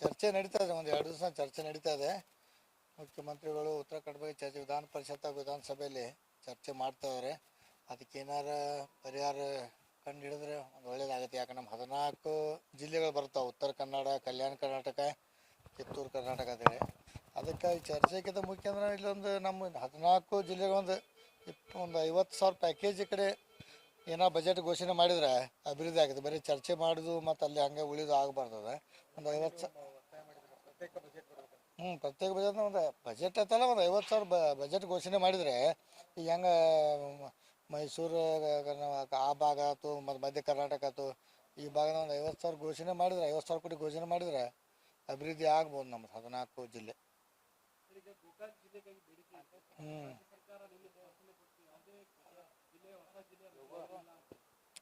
ಚರ್ಚೆ ನಡೀತಾ ಇದೆ, ಒಂದು ಎರಡು ದಿವಸ ಚರ್ಚೆ ನಡೀತಾ ಇದೆ. ಮುಖ್ಯಮಂತ್ರಿಗಳು ಉತ್ತರ ಕನ್ನಡ ಚರ್ಚೆ, ವಿಧಾನ ಪರಿಷತ್ ವಿಧಾನಸಭೆಯಲ್ಲಿ ಚರ್ಚೆ ಮಾಡ್ತಾ ಅದಕ್ಕೆ ಏನಾರ ಪರಿಹಾರ ಕಂಡು ಹಿಡಿದ್ರೆ ಒಂದು ಒಳ್ಳೇದಾಗುತ್ತೆ. ಯಾಕೆ ನಮ್ಮ ಹದಿನಾಲ್ಕು ಜಿಲ್ಲೆಗಳು ಬರ್ತಾವೆ ಉತ್ತರ ಕನ್ನಡ, ಕಲ್ಯಾಣ ಕರ್ನಾಟಕ, ಕಿತ್ತೂರು ಕರ್ನಾಟಕ ಅಂತೇಳಿ ಅದಕ್ಕೆ ಈ ಚರ್ಚೆಗಿಂತ ಮುಖ್ಯ ಅಂದ್ರೆ ಇಲ್ಲೊಂದು ನಮ್ಮ ಹದಿನಾಲ್ಕು ಜಿಲ್ಲೆಗೊಂದು ಇಪ್ಪ, ಒಂದು ಐವತ್ತು ಸಾವಿರ ಪ್ಯಾಕೇಜ್ ಕಡೆ ಏನೋ ಬಜೆಟ್ ಘೋಷಣೆ ಮಾಡಿದ್ರೆ ಅಭಿವೃದ್ಧಿ ಆಗುತ್ತೆ. ಬರೀ ಚರ್ಚೆ ಮಾಡೋದು ಮತ್ತು ಅಲ್ಲಿ ಹಂಗೆ ಉಳಿದು ಆಗಬಾರ್ದದ ಒಂದು ಐವತ್ತು ಹ್ಞೂ ಪ್ರತ್ಯೇಕ ಬಜೆಟ್ ಒಂದು ಬಜೆಟ್ ಅಂತಲ್ಲ ಒಂದು ಐವತ್ತು ಸಾವಿರ ಬ ಬಜೆಟ್ ಘೋಷಣೆ ಮಾಡಿದರೆ ಈಗ ಹೆಂಗೆ, ಮೈಸೂರು, ಆ ಭಾಗ ಆಯ್ತು ಮತ್ತು ಮಧ್ಯ ಕರ್ನಾಟಕ ಆಯ್ತು, ಈ ಭಾಗದ ಒಂದು ಐವತ್ತು ಸಾವಿರ ಘೋಷಣೆ ಮಾಡಿದರೆ, ಐವತ್ತು ಸಾವಿರ ಕೋಟಿ ಘೋಷಣೆ ಮಾಡಿದರೆ ಅಭಿವೃದ್ಧಿ ಆಗ್ಬೋದು ನಮ್ಮ ಹದಿನಾಲ್ಕು ಜಿಲ್ಲೆ. ಹ್ಞೂ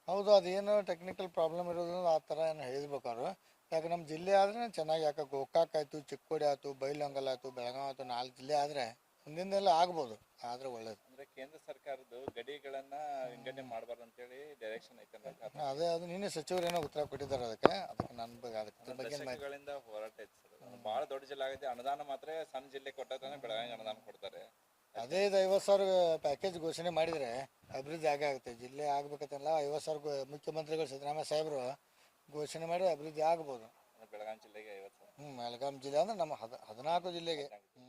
ಹೌದು, ಅದೇನು ಟೆಕ್ನಿಕಲ್ ಪ್ರಾಬ್ಲಮ್ ಇರೋದ್ರಿಂದ ಆ ಥರ ಯಾಕೆ ನಮ್ಮ ಜಿಲ್ಲೆ ಆದ್ರೆ ಚೆನ್ನಾಗಿ ಯಾಕೆ ಗೋಕಾಕ್ ಆಯಿತು ಚಿಕ್ಕೋಡಿ ಆಯ್ತು ಬೈಲಂಗಲ್ ಆಯ್ತು ಬೆಳಗಾವಿ ಆಯ್ತು ನಾಲ್ಕು ಜಿಲ್ಲೆ ಆದರೆ ಮುಂದಿನೆಲ್ಲ ಆಗ್ಬೋದು ಆದ್ರೆ ಒಳ್ಳೇದು. ಅಂದ್ರೆ ಕೇಂದ್ರ ಸರ್ಕಾರದ್ದು ಗಡಿಗಳನ್ನ ವಿಂಗಡಣೆ ಮಾಡಬಾರ್ದು ಅಂತೇಳಿ ಡೈರೆಕ್ಷನ್ ಐತೆ ಅದೇ ಅದು ನಿನ್ನೆ ಸಚಿವರೇನೋ ಉತ್ತರ ಕೊಟ್ಟಿದ್ದಾರೆ ಅದಕ್ಕೆ ಅದಕ್ಕೆ ನನ್ನ ಬಗ್ಗೆ ಅದಕ್ಕೆ ಬಗ್ಗೆ ಹೋರಾಟ ಐತೆ ಸರ್ ಬಹಳ ದೊಡ್ಡ ಜಿಲ್ಲೆ ಆಗಿದೆ ಅನುದಾನ ಮಾತ್ರ ಸಣ್ಣ ಜಿಲ್ಲೆ ಕೊಟ್ಟಾಗ ಬೆಳಗಾವಿ ಅನುದಾನ ಕೊಡ್ತಾರೆ. ಅದೇ ಇದು ಐವತ್ತು ಸಾವಿರ ಪ್ಯಾಕೇಜ್ ಘೋಷಣೆ ಮಾಡಿದರೆ ಅಭಿವೃದ್ಧಿ ಆಗೇ ಆಗುತ್ತೆ ಜಿಲ್ಲೆ ಆಗ್ಬೇಕಲ್ಲ ಐವತ್ತು ಸಾವಿರ ಮುಖ್ಯಮಂತ್ರಿಗಳು ಸಿದ್ದರಾಮಯ್ಯ ಸಾಹೇಬರು ಘೋಷಣೆ ಮಾಡಿ ಅಭಿವೃದ್ಧಿ ಆಗ್ಬೋದು. ಬೆಳಗಾಂ ಬೆಳಗಾವಿ ಜಿಲ್ಲೆಗೆ ಐವತ್ತು. ಹ್ಞೂ ಬೆಳಗಾಂ ಜಿಲ್ಲೆ ಅಂದ್ರೆ ನಮ್ಮ ಹದ ಹದಿನಾಲ್ಕು ಜಿಲ್ಲೆಗೆ. ಹ್ಞೂ